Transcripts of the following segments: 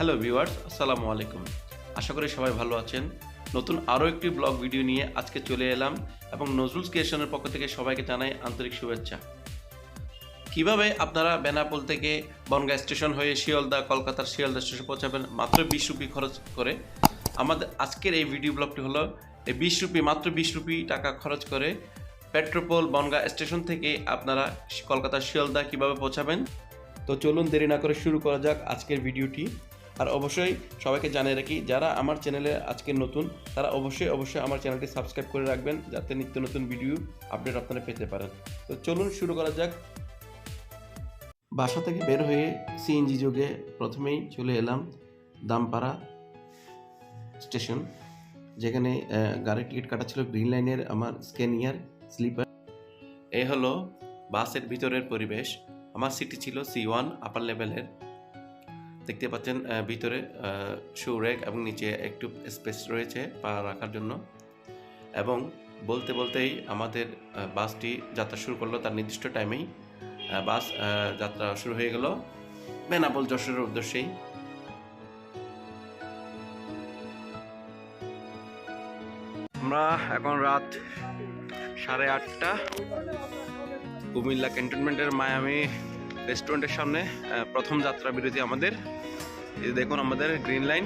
Hello viewers আসসালামু আলাইকুম আশা করি সবাই ভালো আছেন। নতুন আরও একটি ব্লগ ভিডিও নিয়ে আজকে চলে এলাম এবং নজরুল ক্রিয়েশনের পক্ষ থেকে সবাইকে জানাই আন্তরিক শুভেচ্ছা। কীভাবে আপনারা বেনাপোল থেকে বনগা স্টেশন হয়ে শিয়ালদা, কলকাতার শিয়ালদা স্টেশন পৌঁছাবেন মাত্র বিশ রুপি খরচ করে। আমাদের আজকের এই ভিডিও ব্লগটি হলো এই বিশ রুপি, মাত্র বিশ রুপি টাকা খরচ করে পেট্রোপোল বনগা স্টেশন থেকে আপনারা কলকাতার শিয়ালদা কীভাবে পৌঁছাবেন। তো চলুন দেরি না করে শুরু করা যাক আজকের ভিডিওটি আর অবশ্যই সবাইকে জানিয়ে রাখি, যারা আমার চ্যানেলে আজকে নতুন, তারা অবশ্যই অবশ্যই আমার চ্যানেলটি সাবস্ক্রাইব করে রাখবেন, যাতে নিত্য নতুন ভিডিও আপডেট আপনারা পেতে পারেন। তো চলুন শুরু করা যাক। বাসা থেকে বের হয়ে সিএনজি যোগে প্রথমেই চলে এলাম দামপাড়া স্টেশন, যেখানে গাড়ির টিকিট কাটা ছিল গ্রিন লাইনের আমার স্ক্যানিয়ার স্লিপার। এই হলো বাসের ভিতরের পরিবেশ। আমার সিটি ছিল সি ওয়ান আপার লেভেলের দেখতে পাচ্ছেন ভিতরে শু র্যাক এবং নিচে একটু স্পেস রয়েছে পা রাখার জন্য। এবং বলতে বলতেই আমাদের বাসটি যাত্রা শুরু করল তার নির্দিষ্ট টাইমেই বাস যাত্রা শুরু হয়ে গেল বেনাপোল যশোরের উদ্দেশ্যেই। আমরা এখন রাত সাড়ে আটটা। কুমিল্লা ক্যান্টনমেন্টের মায়ামি রেস্টুরেন্টের সামনে প্রথম যাত্রা বিরতি আমাদের। দেখুন আমাদের green line,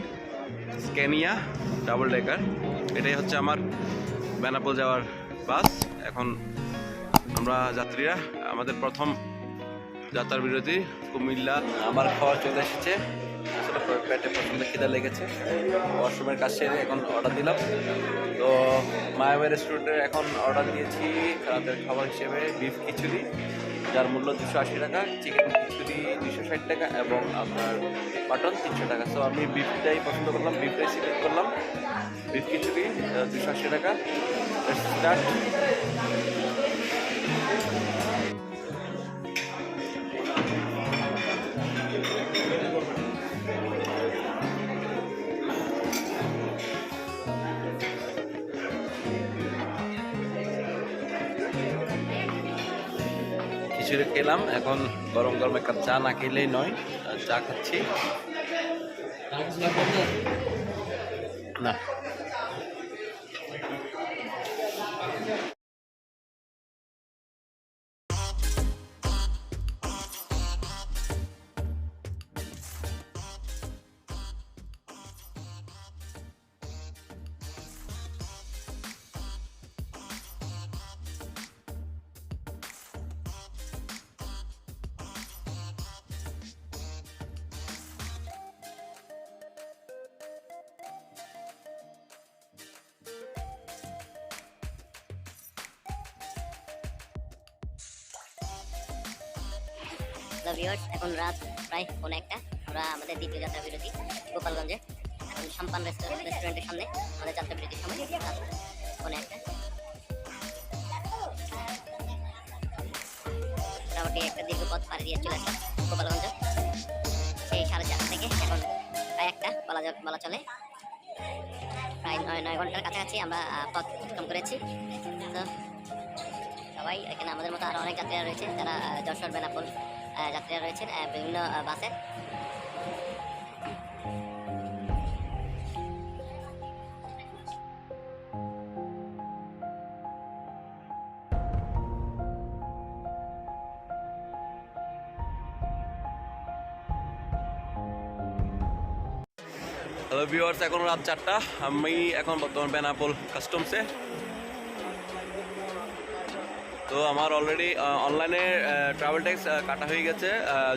Scania, double decker. এটাই হচ্ছে আমার বেনাপোল যাওয়ার বাস। এখন আমরা যাত্রীরা, আমাদের প্রথম যাত্রার বিরতি, কুমিল্লা আমার খাওয়া চলে এসেছে। পেটে প্রচণ্ড খিদা লেগেছে। ওয়াশরুমের সেরে এখন অর্ডার দিলাম। তো মায়ামি রেস্টুরেন্টে এখন অর্ডার দিয়েছি রাতের খাবার হিসেবে বিফ খিচুড়ি। যার মূল্য দুশো আশি টাকা চিকেন খিচুড়ি দুশো ষাট টাকা এবং আপনার মাটন তিনশো টাকা। সো আমি বিফটাই পছন্দ করলাম বিফটাই সিলেক্ট করলাম। বিফ খিচুড়ি দুশো আশি টাকা। স্টার্ট খিচুড়ি খেলাম। এখন গরম গরম কাপ চা না খেলেই নয় চা খাচ্ছি। না। দ্য ভিউয়ার্স এখন রাত প্রায় পৌনে একটা। আমরা আমাদের দ্বিতীয় যাত্রা বিরতি গোপালগঞ্জে। এখন সাম্পান রেস্টুরেন্ট রেস্টুরেন্টের সামনে আমাদের যাত্রা বিরতির সময় রাত পৌনে একটা। মোটামুটি একটা দীর্ঘ পথ পাড়ি দিয়ে চলে আসলাম গোপালগঞ্জ। সেই সাড়ে চারটা থেকে এখন প্রায় একটা বলা বলা চলে। প্রায় নয় নয় ঘণ্টার কাছাকাছি আমরা পথ অতিক্রম করেছি। সবাই এখানে আমাদের মতো আরও অনেক যাত্রীরা রয়েছে যারা যশোর বেনাপোল আহ, যাত্রীরা রয়েছেন বিভিন্ন বাসে। হ্যালো ভিউয়ার্স এখন রাত চারটা। আমি এখন বর্তমান বেনাপোল কাস্টমসে তো আমার অলরেডি অনলাইনে ট্রাভেল ট্যাক্স কাটা হয়ে গেছে।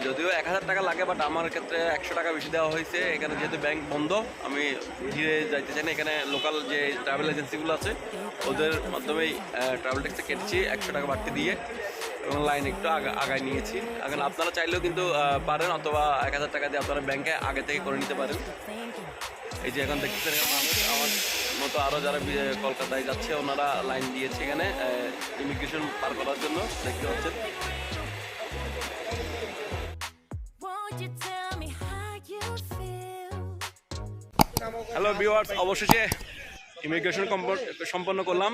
যদিও এক হাজার টাকা লাগে বাট আমার ক্ষেত্রে একশো টাকা বেশি দেওয়া হয়েছে। এখানে যেহেতু ব্যাংক বন্ধ, আমি ধীরে যাইতে চাই না। এখানে লোকাল যে ট্রাভেল এজেন্সিগুলো আছে, ওদের মাধ্যমেই ট্রাভেল ট্যাক্সে কেটেছি, একশো টাকা বাড়তি দিয়ে। এবং লাইন একটু আগা, আগায় নিয়েছি। এখন আপনারা চাইলেও কিন্তু পারেন, অথবা এক হাজার টাকা দিয়ে আপনারা ব্যাংকে আগে থেকে করে নিতে পারেন। এই যে এখন দেখতেছেন আমার মতো আরও যারা কলকাতায় যাচ্ছে ওনারা লাইন দিয়েছে এখানে ইমিগ্রেশন পার করার জন্য। দেখতে পাচ্ছেন? হ্যালো ভিউয়ার্স অবশেষে ইমিগ্রেশন সম্পন্ন করলাম।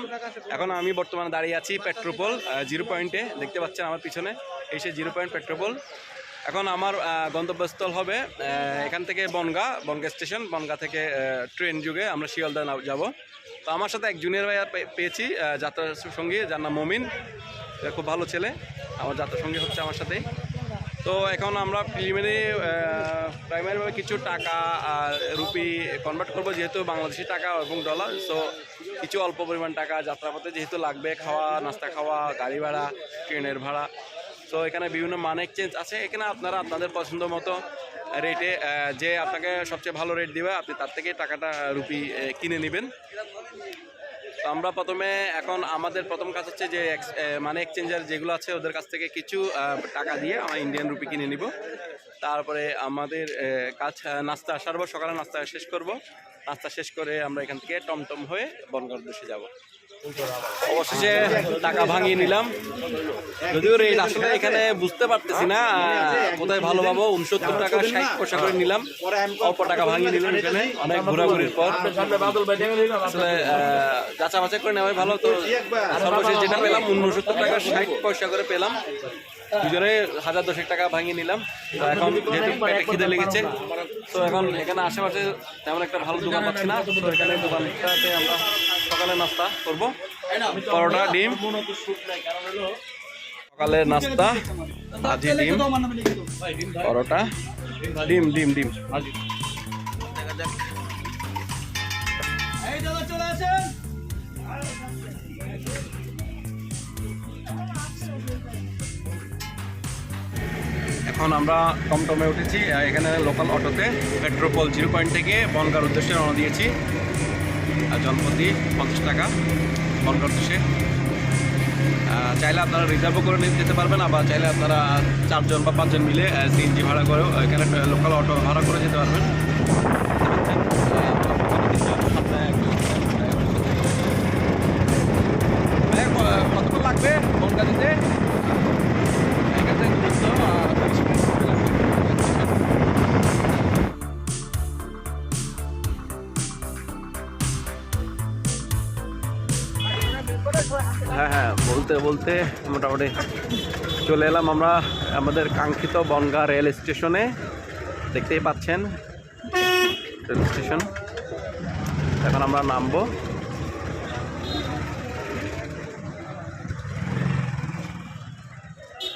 এখন আমি বর্তমানে দাঁড়িয়ে আছি পেট্রোপল জিরো পয়েন্টে দেখতে পাচ্ছেন আমার পিছনে এই সে জিরো পয়েন্ট পেট্রোপল এখন আমার গন্তব্যস্থল হবে এখান থেকে বনগা বনগা স্টেশন বনগা থেকে ট্রেন যুগে আমরা শিয়ালদা যাব। তো আমার সাথে এক জুনিয়র ভাই পেয়েছি আহ, যাত্রার সঙ্গী যার নাম মমিন। খুব ভালো ছেলে আমার যাত্রার সঙ্গী হচ্ছে আমার সাথে তো এখন আমরা প্রিলিমিনারি প্রাইমারিভাবে কিছু টাকা রুপি কনভার্ট করব যেহেতু বাংলাদেশি টাকা এবং ডলার সো কিছু অল্প পরিমাণ টাকা যাত্রাপথে যেহেতু লাগবে খাওয়া নাস্তা খাওয়া গাড়ি ভাড়া ট্রেনের ভাড়া। তো এখানে বিভিন্ন মান এক্সচেঞ্জ আছে। এখানে আপনারা আপনাদের পছন্দ মতো রেটে যে আপনাকে সবচেয়ে ভালো রেট দেবে, আপনি তার থেকে টাকাটা রুপি কিনে নেবেন। তো আমরা প্রথমে এখন আমাদের প্রথম কাজ হচ্ছে যে মানে এক্সচেঞ্জার যেগুলো আছে, ওদের কাছ থেকে কিছু টাকা দিয়ে আমরা ইন্ডিয়ান রুপি কিনে নিব। তারপরে আমাদের কাজ নাস্তা সারবো সকালে নাস্তা শেষ করব। নাস্তা শেষ করে আমরা এখান থেকে টমটম হয়ে বনগাঁ উদ্দেশ্যে যাব। অবশেষে টাকা ভাঙিয়ে নিলাম। যদিও রেট আসলে এখানে বুঝতে পারতেছি না কোথায় ভালো পাবো, উনসত্তর টাকা, ষাট পয়সা করে নিলাম। অল্প টাকা ভাঙিয়ে নিলাম এখানে। অনেক ঘোরাঘুরির পর। আসলে যাচা বাছাই করে নেওয়াই ভালো তো। সর্বশেষ যেটা পেলাম, উনসত্তর টাকা, ষাট পয়সা করে পেলাম। দুজনে হাজার দশেক টাকা ভাঙিয়ে নিলাম। এখন যেহেতু পেটে খিদে লেগেছে, তো এখন এখানে আশেপাশে তেমন একটা ভালো দোকান পাচ্ছি না তো এখানে দোকানটাতে আমরা সকালে নাস্তা করব। পরোটা ডিম। সকালে নাস্তা ভাজি ডিম। পরোটা ডিম ডিম ডিম দেখা যাক। এখন আমরা টমটমে উঠেছি এখানে লোকাল অটোতে পেট্রোপল জিরো পয়েন্ট থেকে বনগার উদ্দেশ্যে রওনা দিয়েছি। আর জনপ্রতি পঞ্চাশ টাকা বনগার উদ্দেশ্যে। চাইলে আপনারা রিজার্ভও করে যেতে পারবেন, আবার চাইলে আপনারা চারজন বা পাঁচজন মিলে সিএনজি ভাড়া করেও এখানে লোকাল অটো ভাড়া করে যেতে পারবেন। বলতে মোটামুটি চলে এলাম আমরা আমাদের কাঙ্ক্ষিত বনগা রেল স্টেশনে। দেখতেই পাচ্ছেন রেল স্টেশন। এখন আমরা নামবো।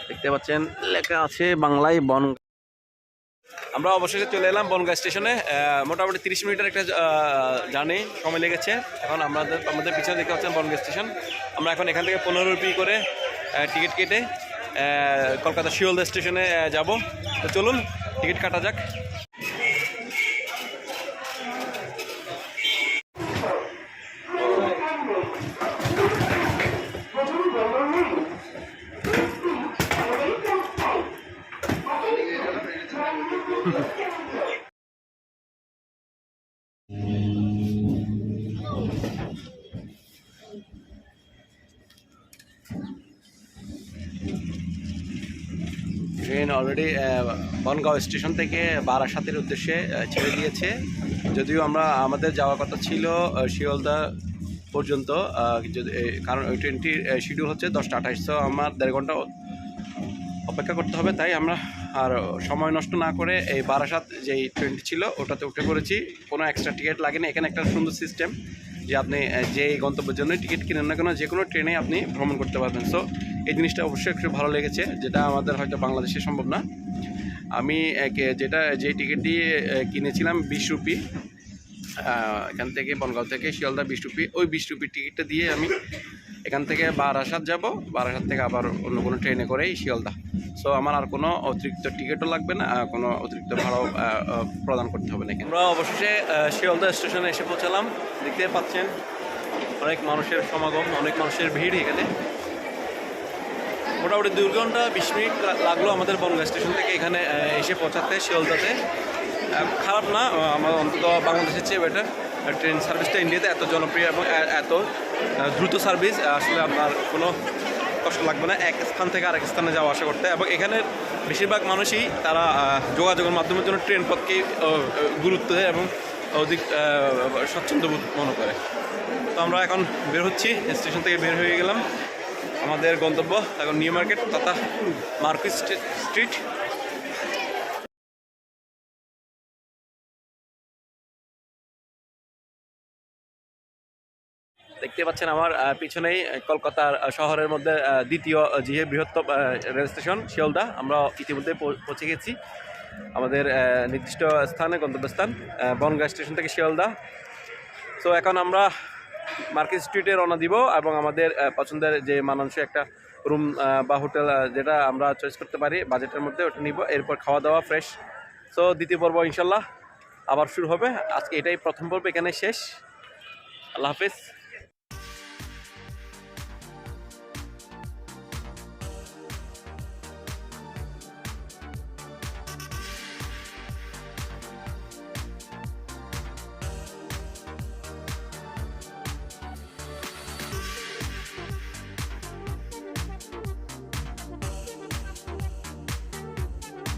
দেখতে পাচ্ছেন, লেখা আছে বাংলায় বন আমরা অবশেষে চলে এলাম বনগাঁ স্টেশনে। মোটামুটি তিরিশ মিনিটের একটা জার্নি, সময় লেগেছে। এখন আমাদের আমাদের পিছনে দেখতে পাচ্ছেন বনগাঁ স্টেশন। আমরা এখন এখান থেকে পনেরো রুপি করে টিকিট কেটে কলকাতা শিওলদা স্টেশনে যাব। তো চলুন, টিকিট কাটা যাক। ট্রেন অলরেডি বনগাঁও স্টেশন থেকে বারাসাতের উদ্দেশ্যে ছেড়ে দিয়েছে। যদিও আমরা আমাদের যাওয়ার কথা ছিল আহ, শিয়ালদা পর্যন্ত যদি কারণ ওই ট্রেনটির শিডিউল হচ্ছে দশটা আঠাশ তো আমার দেড় ঘণ্টা অপেক্ষা করতে হবে তাই আমরা আর সময় নষ্ট না করে এই বারাসাত যেই ট্রেনটি ছিল, ওটাতে উঠে পড়েছি। কোনো এক্সট্রা টিকিট লাগেনি। এখানে একটা সুন্দর সিস্টেম যে আপনি যে গন্তব্যের জন্য টিকিট কিনেন না কেন, যে কোনো ট্রেনে আপনি ভ্রমণ করতে পারবেন। সো এই জিনিসটা অবশ্যই একটু ভালো লেগেছে, যেটা আমাদের হয়তো বাংলাদেশে সম্ভব না। আমি যেটা যে টিকিটটি কিনেছিলাম বিশ রুপি এখান থেকে বনগাঁও থেকে শিয়ালদা বিশ রুপি, ওই বিশ রুপির টিকিটটা দিয়ে আমি এখান থেকে বারাসাত যাব। বারাসাত থেকে আবার অন্য কোনো ট্রেনে করেই শিয়ালদা। সো আমার আর কোনো অতিরিক্ত টিকিটও লাগবে না কোনো অতিরিক্ত ভাড়াও প্রদান করতে হবে না। আমরা অবশেষে শিয়ালদা স্টেশনে এসে পৌঁছালাম। দেখতে পাচ্ছেন, অনেক মানুষের সমাগম, অনেক মানুষের ভিড় এখানে। মোটামুটি দুই ঘণ্টা বিশ মিনিট লাগল আমাদের বনগা স্টেশন থেকে এখানে এসে পৌঁছাতে শিয়ালদাতে। খারাপ না আমার অন্তত বাংলাদেশের চেয়ে বেটার ট্রেন সার্ভিসটা ইন্ডিয়াতে এত জনপ্রিয় এবং এত দ্রুত সার্ভিস আসলে আপনার কোনো কষ্ট লাগবে না। এক স্থান থেকে আরেক স্থানে যাওয়া আসা করতে। এবং এখানের বেশিরভাগ মানুষই তারা যোগাযোগের মাধ্যমের জন্য ট্রেন পথকেই গুরুত্ব দেয় এবং অধিক আহ, স্বচ্ছন্দ বোধ মনে করে। তো আমরা এখন বের হচ্ছি। স্টেশন থেকে বের হয়ে গেলাম। আমাদের গন্তব্য এখন নিউ মার্কেট তথা মার্কেট স্ট্রিট দেখতে পাচ্ছেন আমার পিছনেই কলকাতার শহরের মধ্যে দ্বিতীয় যে বৃহত্তম রেল স্টেশন, শিয়ালদা। আমরা ইতিমধ্যে পৌঁছে গেছি আমাদের নির্দিষ্ট স্থানে, গন্তব্যস্থান বনগাঁ স্টেশন থেকে শিয়ালদা। তো এখন আমরা মার্কেট স্ট্রিটে রওনা দিব এবং আমাদের পছন্দের যে মানানসই একটা রুম বা হোটেল যেটা আমরা চয়েস করতে পারি, বাজেটের মধ্যে ওটা নিব। এরপর খাওয়া দাওয়া ফ্রেশ সো দ্বিতীয় পর্ব ইনশাল্লাহ আবার শুরু হবে। আজকে এটাই প্রথম পর্ব এখানে শেষ। আল্লাহ হাফিজ।